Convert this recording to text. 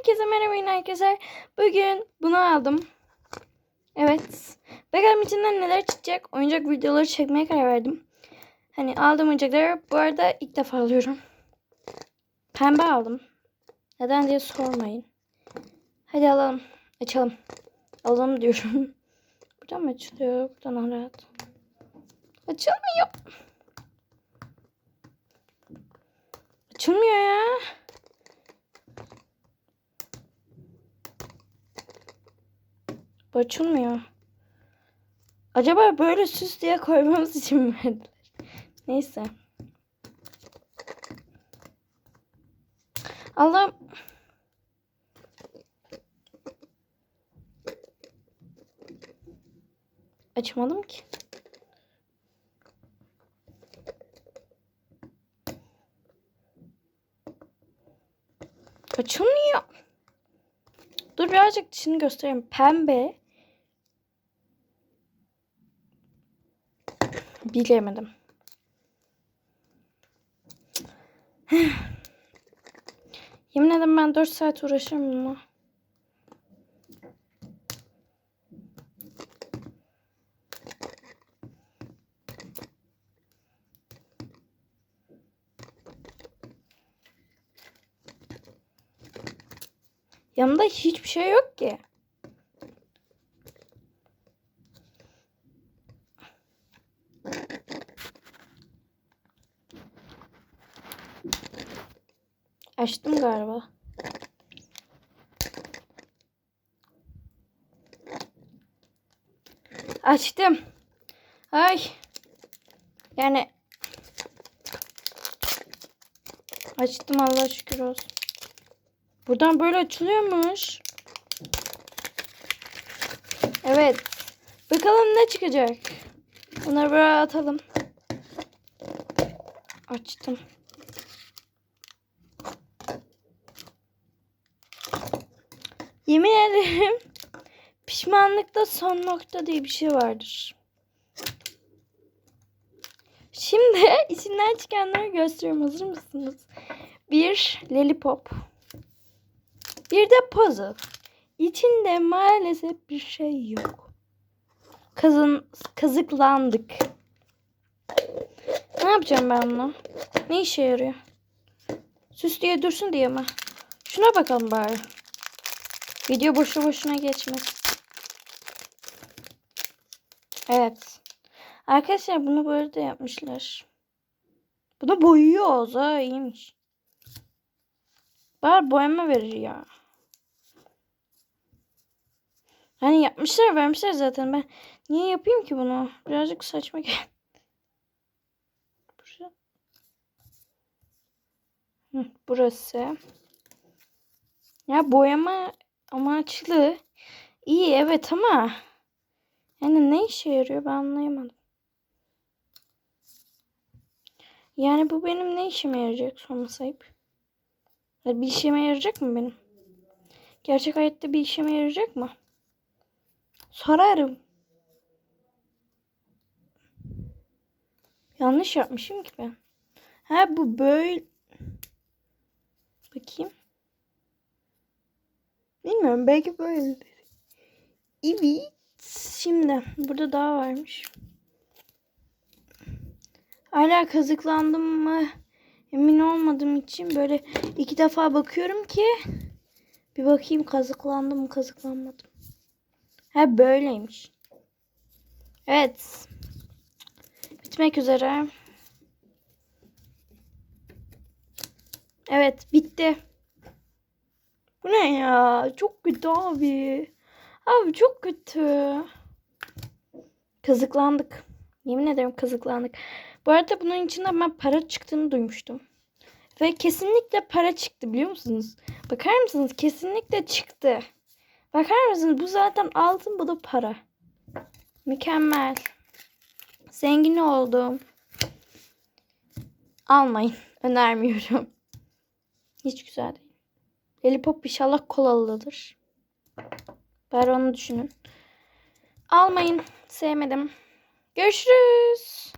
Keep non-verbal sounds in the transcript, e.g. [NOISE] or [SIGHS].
Herkese merhaba arkadaşlar. Bugün bunu aldım. Evet. Bakalım içinden neler çıkacak. Oyuncak videoları çekmeye karar verdim. Hani aldığım oyuncakları bu arada ilk defa alıyorum. Pembe aldım. Neden diye sormayın. Hadi alalım. Açalım. Alalım diyorum. [LAUGHS] Buradan mı açılıyor? Buradan rahat. Açılmıyor. Açılmıyor ya. Bu açılmıyor. Acaba böyle süs diye koymamız için mi? [LAUGHS] Neyse. Allah'ım. Açmadım ki. Açılmıyor. Dur birazcık dışını göstereyim. Pembe. Bilemedim. [SIGHS] Yemin ederim ben 4 saat uğraşırım bununla. Yanında hiçbir şey yok ki. Açtım galiba. Açtım. Ay. Yani açtım Allah şükür olsun. Buradan böyle açılıyormuş. Evet. Bakalım ne çıkacak. Bunları böyle atalım. Açtım. Yemin ederim [LAUGHS] pişmanlıkta son nokta diye bir şey vardır. Şimdi [LAUGHS] içinden çıkanları gösteriyorum. Hazır mısınız? Bir lollipop. Bir de puzzle. İçinde maalesef bir şey yok. Kazın, kazıklandık. Ne yapacağım ben bunu? Ne işe yarıyor? Süs diye dursun diye mi? Şuna bakalım bari. Video boşu boşuna geçmez. Evet. Arkadaşlar bunu böyle de yapmışlar. Bunu boyuyoruz ha iyiymiş. Bari boyama verir ya. Hani yapmışlar vermişler zaten ben niye yapayım ki bunu? Birazcık saçma gel. Burası. Ya boyama amaçlı. İyi evet ama yani ne işe yarıyor ben anlayamadım. Yani bu benim ne işime yarayacak sorma sahip. Bir işime yarayacak mı benim? Gerçek hayatta bir işime yarayacak mı? Sorarım. Yanlış yapmışım ki ben. Ha bu böyle. Bakayım. Bilmiyorum belki böyledir. Evet. Şimdi burada daha varmış. Hala kazıklandım mı emin olmadığım için böyle iki defa bakıyorum ki bir bakayım kazıklandım mı kazıklanmadım. Ha böyleymiş. Evet. Bitmek üzere. Evet bitti. Bu ne ya? Çok kötü abi. Abi çok kötü. Kazıklandık. Yemin ederim kazıklandık. Bu arada bunun içinde ben para çıktığını duymuştum. Ve kesinlikle para çıktı biliyor musunuz? Bakar mısınız? Kesinlikle çıktı. Bakar mısınız? Bu zaten altın bu da para. Mükemmel. Zengin oldum. Almayın. [LAUGHS] Önermiyorum. Hiç güzel değil. Lollipop inşallah kolalıdır. Bari onu düşünün. Almayın. Sevmedim. Görüşürüz.